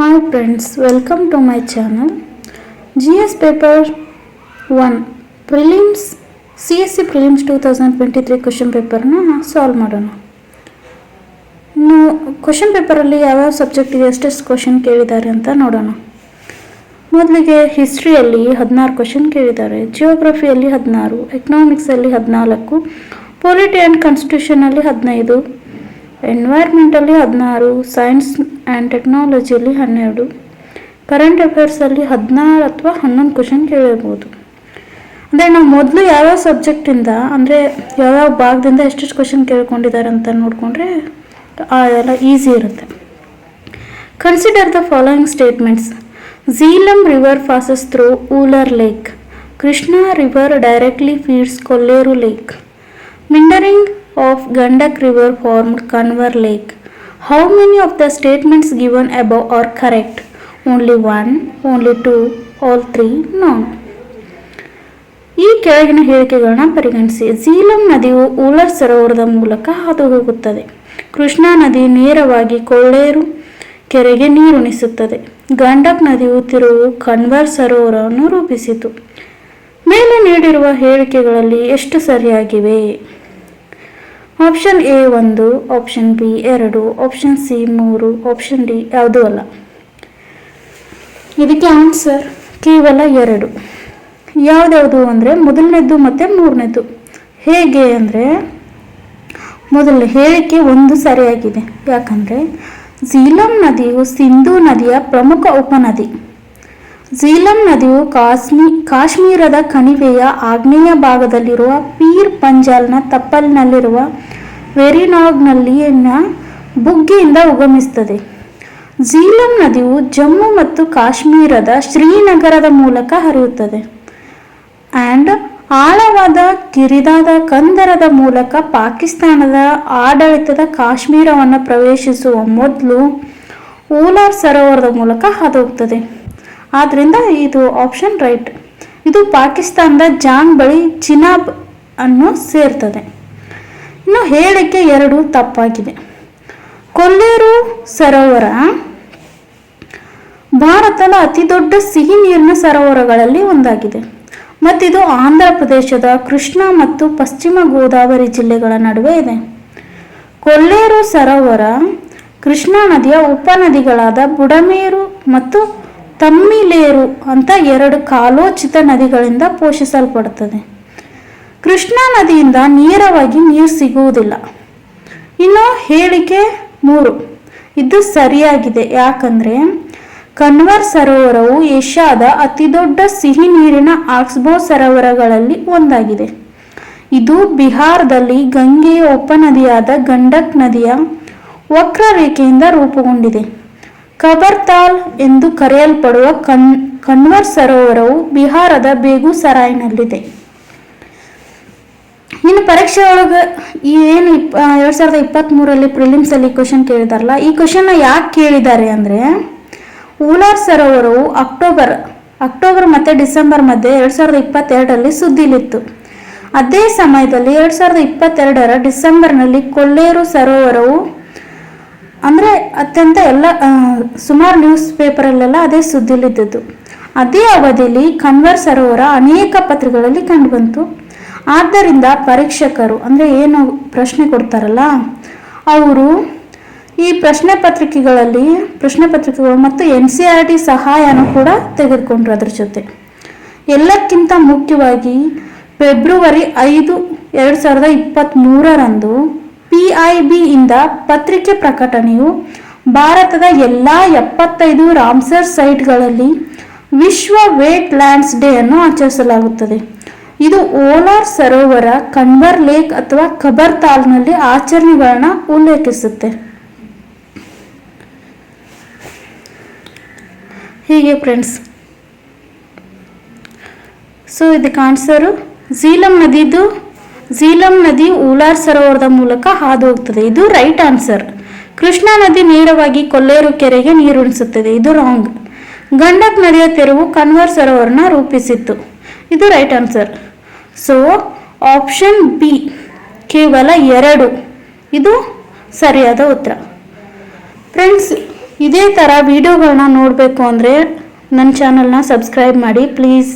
Hi friends, welcome to my channel. GS paper 1 prelims CSC prelims 2023 question ಪೇಪರ್ನ solve ಮಾಡೋಣ. ಇನ್ನು question ಪೇಪರಲ್ಲಿ ಯಾವ್ಯಾವ ಸಬ್ಜೆಕ್ಟಿಗೆ ಎಷ್ಟೆಷ್ಟು ಕ್ವಶನ್ ಕೇಳಿದ್ದಾರೆ ಅಂತ ನೋಡೋಣ. ಮೊದಲಿಗೆ ಹಿಸ್ಟ್ರಿಯಲ್ಲಿ ಹದಿನಾರು ಕ್ವಶನ್ ಕೇಳಿದ್ದಾರೆ. ಜಿಯೋಗ್ರಫಿಯಲ್ಲಿ ಹದಿನಾರು ಎಕನಾಮಿಕ್ಸಲ್ಲಿ ಹದಿನಾಲ್ಕು ಪೊಲಿಟಿ ಆ್ಯಂಡ್ ಕಾನ್ಸ್ಟಿಟ್ಯೂಷನಲ್ಲಿ ಹದಿನೈದು ಎನ್ವೈರ್ಮೆಂಟಲ್ಲಿ ಹದಿನಾರು ಸೈನ್ಸ್ ಆ್ಯಂಡ್ ಟೆಕ್ನಾಲಜಿಯಲ್ಲಿ ಹನ್ನೆರಡು ಕರೆಂಟ್ ಅಫೇರ್ಸಲ್ಲಿ ಹದಿನಾರು ಅಥವಾ ಹನ್ನೊಂದು ಕ್ವಶನ್ ಕೇಳಿರ್ಬೋದು. ಅಂದರೆ ನಾವು ಮೊದಲು ಯಾವ್ಯಾವ ಸಬ್ಜೆಕ್ಟಿಂದ ಅಂದರೆ ಯಾವ್ಯಾವ ಭಾಗದಿಂದ ಎಷ್ಟೆಷ್ಟು ಕ್ವಶನ್ ಕೇಳ್ಕೊಂಡಿದ್ದಾರೆ ಅಂತ ನೋಡಿಕೊಂಡ್ರೆ ಅದೆಲ್ಲ ಈಸಿ ಇರುತ್ತೆ. Consider the following statements Jhelum river passes through Wular lake Krishna river directly feeds Kolleru lake meandering of Gandak River formed Kanwar lake How many of the statements given above are correct? Only one, only two, all three, none. ಈ ಕೆಳಗಿನ ಹೇಳಿಕೆಗಳನ್ನ ಪರಿಗಣಿಸಿ. ಝೀಲಂ ನದಿಯು ಉಲರ್ ಸರೋವರದ ಮೂಲಕ ಹಾದು ಹೋಗುತ್ತದೆ ಕೃಷ್ಣಾ ನದಿ ನೇರವಾಗಿ ಕೊಳ್ಳೇರು ಕೆರೆಗೆ ನೀರುಣಿಸುತ್ತದೆ ಗಂಡಕ್ ನದಿಯು ತಿರುವು ಕನ್ವರ್ ಸರೋವರವನ್ನು ರೂಪಿಸಿತು. ಮೇಲೆ ನೀಡಿರುವ ಹೇಳಿಕೆಗಳಲ್ಲಿ ಎಷ್ಟು ಸರಿಯಾಗಿವೆ? ಆಪ್ಷನ್ ಎ ಒಂದು ಆಪ್ಷನ್ ಬಿ ಎರಡು ಆಪ್ಷನ್ ಸಿ ಮೂರು ಆಪ್ಷನ್ ಡಿ ಯಾವುದೂ ಅಲ್ಲ. ಇದಕ್ಕೆ ಆನ್ಸರ್ ಕೇವಲ ಎರಡು. ಯಾವ್ದ್ಯಾವುದು ಅಂದರೆ ಮೊದಲನೇದ್ದು ಮತ್ತು ಮೂರನೇದ್ದು. ಹೇಗೆ ಅಂದರೆ ಮೊದಲ ಹೇಳಿಕೆ ಒಂದು ಸರಿಯಾಗಿದೆ. ಯಾಕಂದರೆ ಝೀಲಂ ನದಿಯು ಸಿಂಧೂ ನದಿಯ ಪ್ರಮುಖ ಉಪನದಿ. ಝೀಲಂ ನದಿಯು ಕಾಶ್ಮೀ ಕಾಶ್ಮೀರದ ಕಣಿವೆಯ ಆಗ್ನೇಯ ಭಾಗದಲ್ಲಿರುವ ಪೀರ್ ಪಂಜಾಲ್ನ ತಪ್ಪಲಿನಲ್ಲಿರುವ ವೆರಿನಾಗ್ನಲ್ಲಿನ ಬುಗ್ಗೆಯಿಂದ ಉಗಮಿಸುತ್ತದೆ ಝೀಲಂ ನದಿಯು ಜಮ್ಮು ಮತ್ತು ಕಾಶ್ಮೀರದ ಶ್ರೀನಗರದ ಮೂಲಕ ಹರಿಯುತ್ತದೆ. ಆ್ಯಂಡ್ ಆಳವಾದ ಕಿರಿದಾದ ಕಂದರದ ಮೂಲಕ ಪಾಕಿಸ್ತಾನದ ಆಡಳಿತದ ಕಾಶ್ಮೀರವನ್ನು ಪ್ರವೇಶಿಸುವ ಮೊದಲು ಓಲಾರ್ ಸರೋವರದ ಮೂಲಕ ಹಾದುಹೋಗ್ತದೆ. ಆದ್ದರಿಂದ ಇದು ಆಪ್ಷನ್ ರೈಟ್. ಇದು ಪಾಕಿಸ್ತಾನದ ಜಾಂಗ್ ಬಳಿ ಚಿನಾಬ್ ಅನ್ನು ಸೇರ್ತದೆ. ಇನ್ನು ಹೇಳಕ್ಕೆ ಎರಡು ತಪ್ಪಾಗಿದೆ. ಕೊಲ್ಲೇರು ಸರೋವರ. ಭಾರತದ ಅತಿದೊಡ್ಡ ಸಿಹಿ ನೀರಿನ ಸರೋವರಗಳಲ್ಲಿ ಒಂದಾಗಿದೆ. ಮತ್ತಿದು ಆಂಧ್ರ ಪ್ರದೇಶದ ಕೃಷ್ಣ ಮತ್ತು ಪಶ್ಚಿಮ ಗೋದಾವರಿ ಜಿಲ್ಲೆಗಳ ನಡುವೆ ಇದೆ. ಕೊಲ್ಲೇರು ಸರೋವರ ಕೃಷ್ಣಾ ನದಿಯ ಉಪನದಿಗಳಾದ ಬುಡಮೇರು ಮತ್ತು ತಮ್ಮಿಲೇರು ಅಂತ ಎರಡು ಕಾಲೋಚಿತ ನದಿಗಳಿಂದ ಪೋಷಿಸಲ್ಪಡುತ್ತದೆ. ಕೃಷ್ಣಾ ನದಿಯಿಂದ ನೇರವಾಗಿ ನೀರು ಸಿಗುವುದಿಲ್ಲ. ಇನ್ನು ಹೇಳಿಕೆ ಮೂರು. ಇದು ಸರಿಯಾಗಿದೆ. ಯಾಕಂದರೆ ಕನ್ವರ್ ಸರೋವರವು ಏಷ್ಯಾದ ಅತಿದೊಡ್ಡ ಸಿಹಿ ನೀರಿನ ಆಕ್ಸ್ಬೋ ಸರೋವರಗಳಲ್ಲಿ ಒಂದಾಗಿದೆ. ಇದು ಬಿಹಾರದಲ್ಲಿ ಗಂಗೆಯ ಉಪನದಿಯಾದ ಗಂಡಕ್ ನದಿಯ ವಕ್ರರೇಖೆಯಿಂದ ರೂಪುಗೊಂಡಿದೆ. ಕಬರ್ತಾಲ್ ಎಂದು ಕರೆಯಲ್ಪಡುವ ಕನ್, ಕನ್ವರ್ ಸರೋವರವು ಬಿಹಾರದ ಬೇಗುಸರಾಯ್ನಲ್ಲಿದೆ ಇನ್ನು ಪರೀಕ್ಷೆ ಒಳಗೆ ಏನು ಇಪ್ ಎರಡು ಸಾವಿರದ ಇಪ್ಪತ್ತ್ಮೂರಲ್ಲಿ ಪ್ರಿಲಿಮ್ಸಲ್ಲಿ ಕ್ವಶನ್ ಕೇಳಿದಾರಲ್ಲ, ಈ ಕ್ವಶನ್ನ ಯಾಕೆ ಕೇಳಿದ್ದಾರೆ ಅಂದರೆ ಸರ್ ಸರೋವರವು ಅಕ್ಟೋಬರ್ ಅಕ್ಟೋಬರ್ ಮತ್ತು ಡಿಸೆಂಬರ್ ಮಧ್ಯೆ ಎರಡು ಸಾವಿರದ ಇಪ್ಪತ್ತೆರಡರಲ್ಲಿ ಸುದ್ದಿಲಿತ್ತು. ಅದೇ ಸಮಯದಲ್ಲಿ ಎರಡು ಸಾವಿರದ ಇಪ್ಪತ್ತೆರಡರ ಡಿಸೆಂಬರ್ನಲ್ಲಿ ಕೊಲ್ಲೇರು ಸರೋವರವು ಅಂದರೆ ಅತ್ಯಂತ ಎಲ್ಲ ಸುಮಾರು ನ್ಯೂಸ್ ಪೇಪರಲ್ಲೆಲ್ಲ ಅದೇ ಸುದ್ದಿಲಿದ್ದದ್ದು. ಅದೇ ಅವಧಿಯಲ್ಲಿ ಕನ್ವರ್ ಸರೋವರ ಅನೇಕ ಪತ್ರಗಳಲ್ಲಿ ಕಂಡುಬಂತು ಆದ್ದರಿಂದ ಪರೀಕ್ಷಕರು, ಅಂದರೆ ಏನು ಪ್ರಶ್ನೆ ಕೊಡ್ತಾರಲ್ಲ, ಅವರು ಈ ಪ್ರಶ್ನೆ ಪತ್ರಿಕೆಗಳಲ್ಲಿ, ಪ್ರಶ್ನೆ ಪತ್ರಿಕೆಗಳು ಮತ್ತು ಎನ್ ಸಿ ಆರ್ ಟಿ ಸಹಾಯನೂ ಕೂಡ ತೆಗೆದುಕೊಂಡ್ರು ಅದ್ರ ಜೊತೆ. ಎಲ್ಲಕ್ಕಿಂತ ಮುಖ್ಯವಾಗಿ ಫೆಬ್ರವರಿ ಐದು ಎರಡು ಸಾವಿರದ ಇಪ್ಪತ್ತ್ಮೂರರಂದು ಪಿ ಐ ಬಿಯಿಂದ ಪತ್ರಿಕೆ ಪ್ರಕಟಣೆಯು ಭಾರತದ ಎಲ್ಲ ಎಪ್ಪತ್ತೈದು ರಾಮ್ಸರ್ ಸೈಟ್ಗಳಲ್ಲಿ ವಿಶ್ವ ವೇಟ್ ಲ್ಯಾಂಡ್ಸ್ ಡೇ ಅನ್ನು ಆಚರಿಸಲಾಗುತ್ತದೆ. ಇದು ಓಲಾರ್ ಸರೋವರ ಕನ್ವರ್ ಲೇಕ್ ಅಥವಾ ಖಬರ್ ತಾಲ್ನಲ್ಲಿ ಆಚರಣೆಗಳನ್ನ ಉಲ್ಲೇಖಿಸುತ್ತೆ. ಹೀಗೆ ಫ್ರೆಂಡ್ಸ್. ಸೊ ಇದಕ್ಕೆ ಆನ್ಸರು ಝೀಲಂ ನದಿದು, ಝೀಲಂ ನದಿ ಓಲಾರ್ ಸರೋವರದ ಮೂಲಕ ಹಾದು ಹೋಗ್ತದೆ ಇದು ರೈಟ್ ಆನ್ಸರ್ ಕೃಷ್ಣಾ ನದಿ ನೇರವಾಗಿ ಕೊಲ್ಲೇರು ಕೆರೆಗೆ ನೀರುಣಿಸುತ್ತದೆ. ಇದು ರಾಂಗ್ ಗಂಡಕ್ ನದಿಯ ತೆರವು ಕನ್ವರ್ ಸರೋವರನ ರೂಪಿಸಿತ್ತು. ಇದು right answer so option B ಕೇವಲ ಎರಡು. ಇದು ಸರಿಯಾದ ಉತ್ತರ. ಫ್ರೆಂಡ್ಸ್ ಇದೇ ಥರ ವೀಡಿಯೋಗಳನ್ನ ನೋಡಬೇಕು ಅಂದರೆ ನನ್ನ ಚಾನಲ್ನ ಸಬ್ಸ್ಕ್ರೈಬ್ ಮಾಡಿ. ಪ್ಲೀಸ್